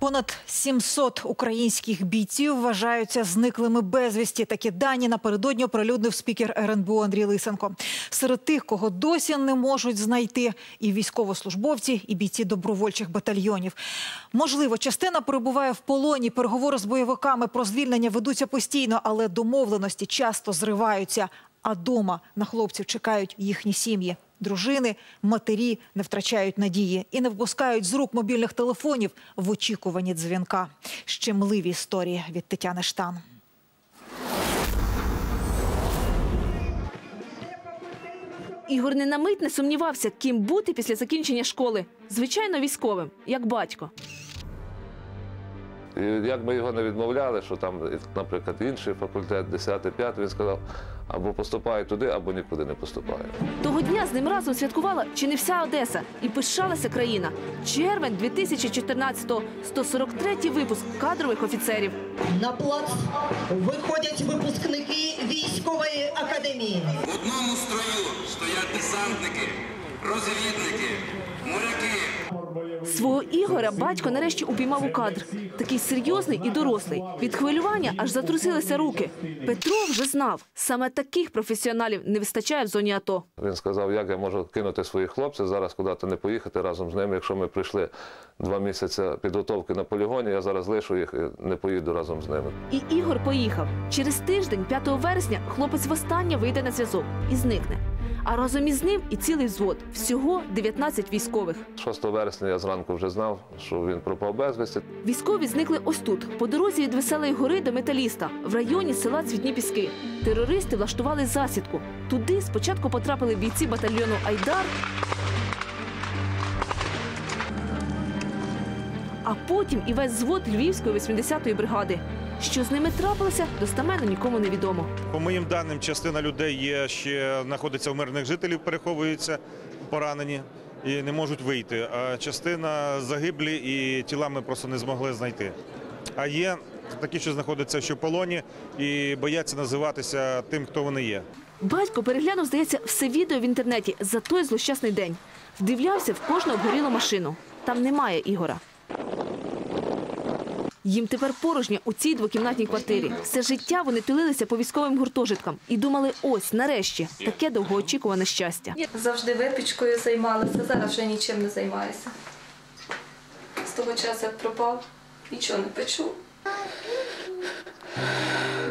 Понад 700 українських бійців вважаються зниклими безвісті. Такі дані напередодні оприлюднив спікер РНБО Андрій Лисенко. Серед тих, кого досі не можуть знайти, і військовослужбовці, і бійці добровольчих батальйонів. Можливо, частина перебуває в полоні. Переговори з бойовиками про звільнення ведуться постійно, але домовленості часто зриваються. А дома на хлопців чекають їхні сім'ї. Дружини, матері не втрачають надії і не впускають з рук мобільних телефонів в очікуванні дзвінка. Щемливі історії від Тетяни Штан. Ігор не на мить не сумнівався, ким бути після закінчення школи. Звичайно, військовим, як батько. І як ми його не відмовляли, що там, наприклад, інший факультет, 10 5 він сказав, або поступає туди, або нікуди не поступає. Того дня з ним разом святкувала чи не вся Одеса і пишалася країна. Червень 2014-го, 143-й випуск кадрових офіцерів. На плац виходять випускники військової академії. В одному строю стоять десантники, розвідники. Свого Ігоря батько нарешті упіймав у кадр. Такий серйозний і дорослий. Від хвилювання аж затрусилися руки. Петро вже знав, саме таких професіоналів не вистачає в зоні АТО. Він сказав, як я можу кинути своїх хлопців, зараз куди-то не поїхати разом з ними. Якщо ми прийшли два місяці підготовки на полігоні, я зараз лишу їх і не поїду разом з ними. І Ігор поїхав. Через тиждень, 5 вересня, хлопець востаннє вийде на зв'язок і зникне. А разом із ним і цілий взвод. Всього 19 військових. 6 вересня я зранку вже знав, що він пропав безвісті. Військові зникли ось тут, по дорозі від Веселої гори до Металіста, в районі села Цвітні Піски. Терористи влаштували засідку. Туди спочатку потрапили бійці батальйону Айдар, а потім і весь звод Львівської 80-ї бригади. Що з ними трапилося, достаменно нікому не відомо. По моїм даним, частина людей є ще знаходиться у мирних жителів, переховуються поранені і не можуть вийти. А частина загиблі і тіла ми просто не змогли знайти. А є такі, що знаходяться ще в полоні і бояться називатися тим, хто вони є. Батько переглянув, здається, все відео в інтернеті за той злощасний день. Вдивлявся в кожну обгорілу машину. Там немає Ігора. Їм тепер порожньо у цій двокімнатній квартирі. Все життя вони тулилися по військовим гуртожиткам і думали, ось нарешті таке довгоочікуване щастя. Завжди випічкою займалася, зараз вже нічим не займаюся. З того часу, як пропав, нічого не печу.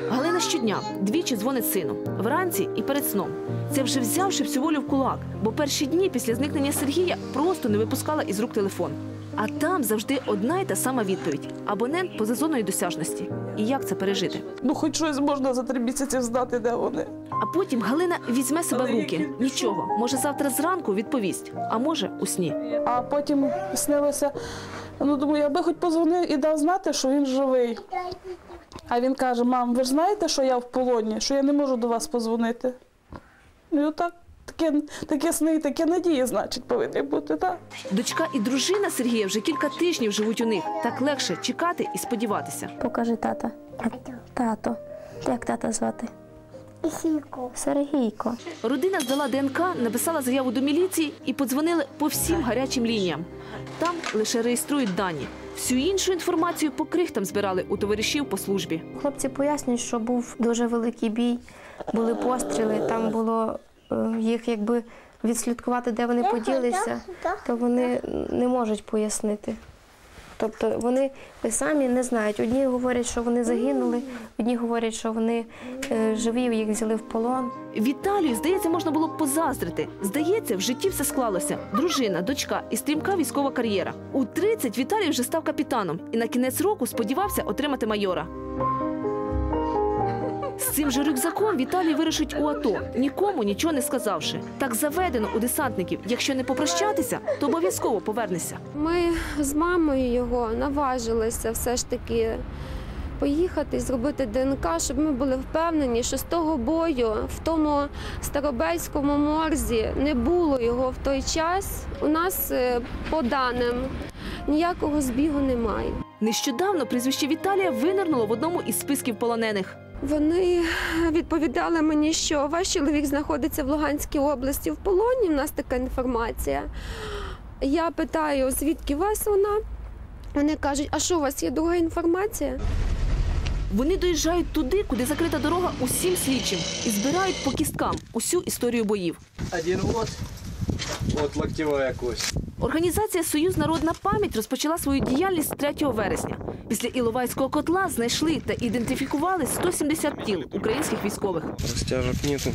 Галина щодня двічі дзвонить сину вранці і перед сном. Це вже взявши всю волю в кулак, бо перші дні після зникнення Сергія просто не випускала із рук телефон. А там завжди одна й та сама відповідь: абонент поза зоною досяжності. І як це пережити? Ну, хоч щось можна за три місяці знати, де вони. А потім Галина візьме себе в руки. Нічого, може завтра зранку відповість, а може у сні. А потім снилося. Ну, думаю, аби хоч позвонив і дав знати, що він живий. А він каже: мам, ви ж знаєте, що я в полоні, що я не можу до вас позвонити. Ну, і отак, таке, таке сни, таке надії, значить, повинні бути, так. Дочка і дружина Сергія вже кілька тижнів живуть у них. Так легше чекати і сподіватися. Покажи тата. Тато. Як тата звати? Сергійко. Сергійко. Родина здала ДНК, написала заяву до міліції і подзвонили по всім гарячим лініям. Там лише реєструють дані. Всю іншу інформацію по крихтам збирали у товаришів по службі. Хлопці пояснюють, що був дуже великий бій, були постріли, там було їх якби відслідкувати, де вони поділися, то вони не можуть пояснити. Тобто вони самі не знають. Одні говорять, що вони загинули, одні говорять, що вони е, живі, їх взяли в полон. Віталію, здається, можна було б позаздрити. Здається, в житті все склалося. Дружина, дочка і стрімка військова кар'єра. У 30 Віталій вже став капітаном і на кінець року сподівався отримати майора. З цим же рюкзаком Віталій вирушить у АТО, нікому нічого не сказавши. Так заведено у десантників. Якщо не попрощатися, то обов'язково повернешся. Ми з мамою його наважилися все ж таки поїхати зробити ДНК, щоб ми були впевнені, що з того бою в тому Старобельському морзі не було його в той час. У нас е, по даним ніякого збігу немає. Нещодавно прізвище Віталія винирнуло в одному із списків полонених. Вони відповідали мені, що ваш чоловік знаходиться в Луганській області в полоні. У нас така інформація. Я питаю, звідки вас вона? Вони кажуть, а що у вас є друга інформація? Вони доїжджають туди, куди закрита дорога усім слідчим, і збирають по кісткам усю історію боїв. Один вот, вот локтевая кость. Організація Союз Народна пам'ять розпочала свою діяльність 3 вересня. Після Іловайського котла знайшли та ідентифікували 170 тіл українських військових. Растяжек нету,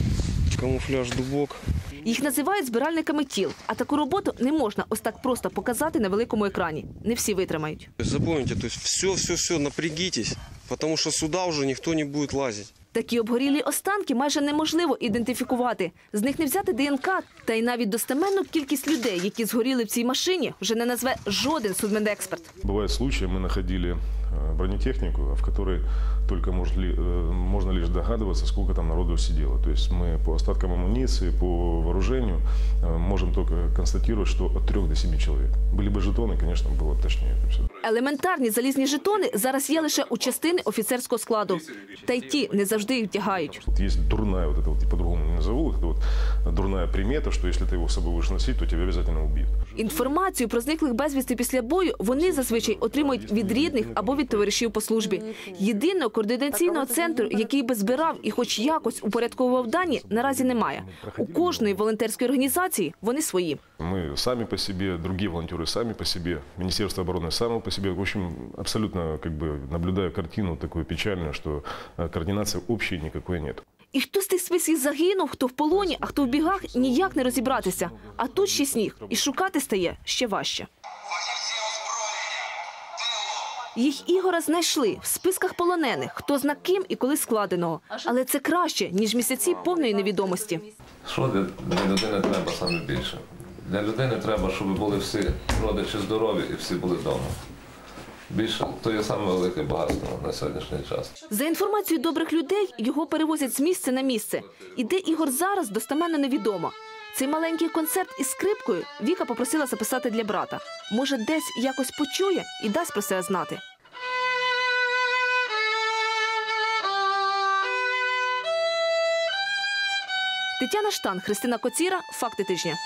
камуфляж дубок. Їх називають збиральниками тіл. А таку роботу не можна ось так просто показати на великому екрані. Не всі витримають. Есть все, все, все, напрягитесь, потому что сюда уже никто не будет лазить. Такі обгорілі останки майже неможливо ідентифікувати. З них не взяти ДНК, та й навіть достеменну кількість людей, які згоріли в цій машині, вже не назве жоден судмедексперт. Бывают случаи, мы находили э, бронетехнику, в которой только можно, ли- э, можно лишь догадываться, сколько там народу сидело. То есть мы по остаткам амуниции, по вооружению э, можем только констатировать, что от 3 до 7 человек. Были бы жетоны, конечно, было бы точнее это все. Елементарні залізні жетони зараз є лише у частини офіцерського складу. Та й ті не завжди їх вдягають. Вот есть дурная, вот это вот, я по-другому не назову, это вот дурная примета, что если ты его с собой будешь носить, то тебя обязательно убьют. Інформацію про зниклих безвісти після бою вони зазвичай отримують від рідних або від товаришів по службі. Єдиного координаційного центру, який би збирав і хоч якось упорядковував дані, наразі немає. У кожної волонтерської організації вони свої. Мы сами по себе, другие волонтеры сами по себе, Министерство обороны само по себе. В общем, абсолютно как бы наблюдаю картину такую печальную, что э, координации общей никакой нет. І хто з тих списків загинув, хто в полоні, а хто в бігах, ніяк не розібратися. А тут ще сніг, і шукати стає ще важче. Їх Ігора знайшли в списках полонених, хто зна ким і коли складеного. Але це краще, ніж місяці повної невідомості. Що для, для людини треба саме більше? Для людини треба, щоб були всі родичі здорові і всі були вдома. Більше то є саме велике багатство на сьогоднішній час. За інформацією добрих людей, його перевозять з місця на місце. І де Ігор зараз, достеменно невідомо. Цей маленький концерт із скрипкою Віка попросила записати для брата. Може, десь якось почує і дасть про себе знати. Тетяна Штан, Христина Коціра. Факти тижня.